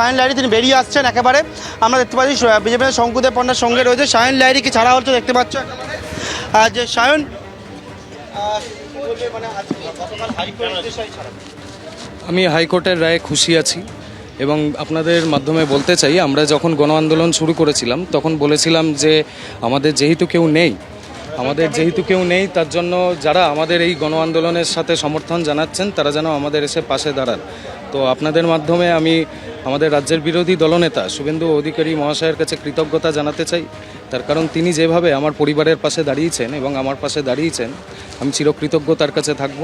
শাহিন লাইরি তিনি বেরিয়ে আসছেন একেবারে। আমরা দেখতে পাচ্ছি বিজেপি শঙ্কুদেব পণ্ডার সঙ্গে রয়েছে। শাহিন লাইরিকে ছাড়া হচ্ছে দেখতে পাচ্ছ যে শায়ন কি আমি হাইকোর্টের রায়ে খুশি আছি এবং আপনাদের মাধ্যমে বলতে চাই, আমরা যখন গণ আন্দোলন শুরু করেছিলাম, তখন বলেছিলাম যে আমাদের যেহেতু কেউ নেই, আমাদের যেহেতু কেউ নেই, তার জন্য যারা আমাদের এই গণ আন্দোলনের সাথে সমর্থন জানাচ্ছেন, তারা যেন আমাদের এসে পাশে দাঁড়ান। তো আপনাদের মাধ্যমে আমি আমাদের রাজ্যের বিরোধী দলনেতা শুভেন্দু অধিকারী মহাশয়ের কাছে কৃতজ্ঞতা জানাতে চাই। তার কারণ তিনি যেভাবে আমার পরিবারের পাশে দাঁড়িয়েছেন এবং আমার পাশে দাঁড়িয়েছেন, আমি চিরকৃতজ্ঞ তার কাছে থাকব।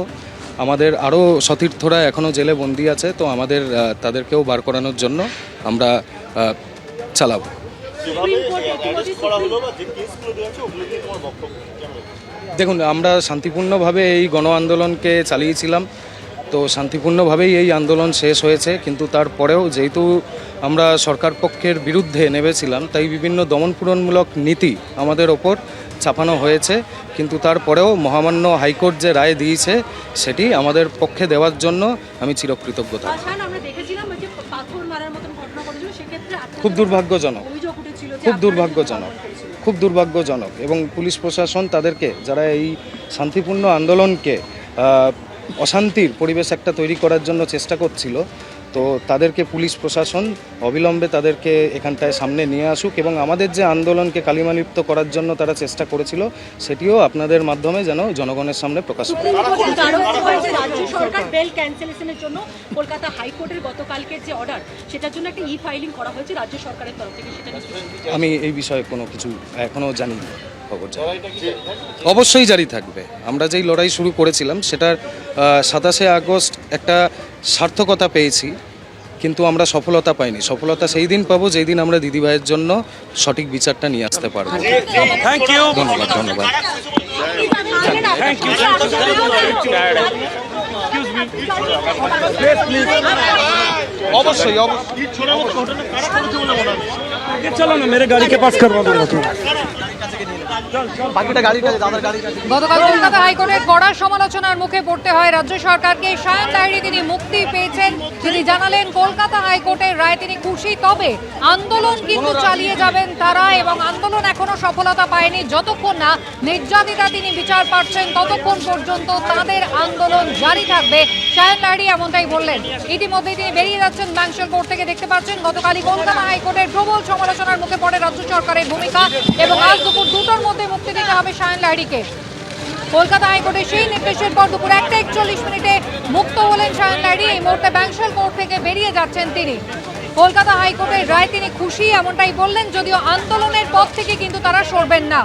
আমাদের আরও সতীর্থরা এখনও জেলে বন্দি আছে, তো আমাদের তাদেরকেও বার করানোর জন্য আমরা চালাবো। দেখুন, আমরা শান্তিপূর্ণভাবে এই গণ আন্দোলনকে চালিয়েছিলাম। তো শান্তিপূর্ণভাবেই এই আন্দোলন শেষ হয়েছে কিন্তু তারপরেও যেহেতু আমরা সরকার পক্ষের বিরুদ্ধে নেমেছিলাম তাই বিভিন্ন দমনপূরণমূলক নীতি আমাদের ওপর ছাপানো হয়েছে। কিন্তু তারপরেও মহামান্য হাইকোর্ট যে রায় দিয়েছে সেটি আমাদের পক্ষে দেওয়ার জন্য আমি চিরকৃতজ্ঞ আপনাদের খুব দুর্ভাগ্যজনক। খুব দুর্ভাগ্যজনক। খুব দুর্ভাগ্যজনক। এবং পুলিশ প্রশাসন তাদেরকে যারা এই শান্তিপূর্ণ আন্দোলনকে অশান্তির পরিবেশ একটা তৈরি করার জন্য চেষ্টা করছিল। তো তাদেরকে পুলিশ প্রশাসন অবিলম্বে তাদেরকে এখানটায় সামনে নিয়ে আসুক এবং আমাদের যে আন্দোলনকে কালিমালিপ্ত করার জন্য তারা চেষ্টা করেছিল সেটিও আপনাদের মাধ্যমে যেন জনগণের সামনে প্রকাশ করে রাজ্য সরকার বেল ক্যান্সেলেশনের জন্য কলকাতা হাইকোর্টের গতকালকের যে অর্ডার সেটার জন্য একটা ই ফাইলিং করা হয়েছে রাজ্য সরকারের তরফ থেকে সেটা আমি এই বিষয়ে কোনো কিছু এখনও জানি না খবর অবশ্যই জারি থাকবে। আমরা যেই লড়াই শুরু করেছিলাম সেটার সাতাশে আগস্ট একটা সার্থকতা পেয়েছি কিন্তু আমরা সফলতা পাইনি। সফলতা সেই দিন পাবো যেই দিন আমরা দিদি ভাইয়ের জন্য সঠিক বিচারটা নিয়ে আসতে পারব। ধন্যবাদ ধন্যবাদ। অবশ্যই অবশ্যই। গাড়িকে পাস করব নির্যাতিতা তিনি বিচার পাচ্ছেন ততক্ষণ পর্যন্ত তাদের আন্দোলন জারি থাকবে। সায়ন তাহরি এমনটাই বললেন। ইতিমধ্যে তিনি বেরিয়ে যাচ্ছেন কোর্ট থেকে। দেখতে পাচ্ছেন গতকালই কলকাতা হাইকোর্টের প্রবল সমালোচনার মুখে পড়ে রাজ্য সরকারের ভূমিকা এবং আজ দুপুর দুটোর মধ্যে মুক্তি দিতে হবে শায়ন লাহিড়িকে। কলকাতা হাইকোর্টের সেই নির্দেশের পর দুপুর একটা একচল্লিশ মিনিটে মুক্ত হলেন শায়ন লাহিড়ি। এই মুহূর্তে ব্যাংশাল কোর্ট থেকে বেরিয়ে যাচ্ছেন তিনি। কলকাতা হাইকোর্টের রায় তিনি খুশি, এমনটাই বললেন, যদিও আন্দোলনের পথ থেকে কিন্তু তারা সরবেন না।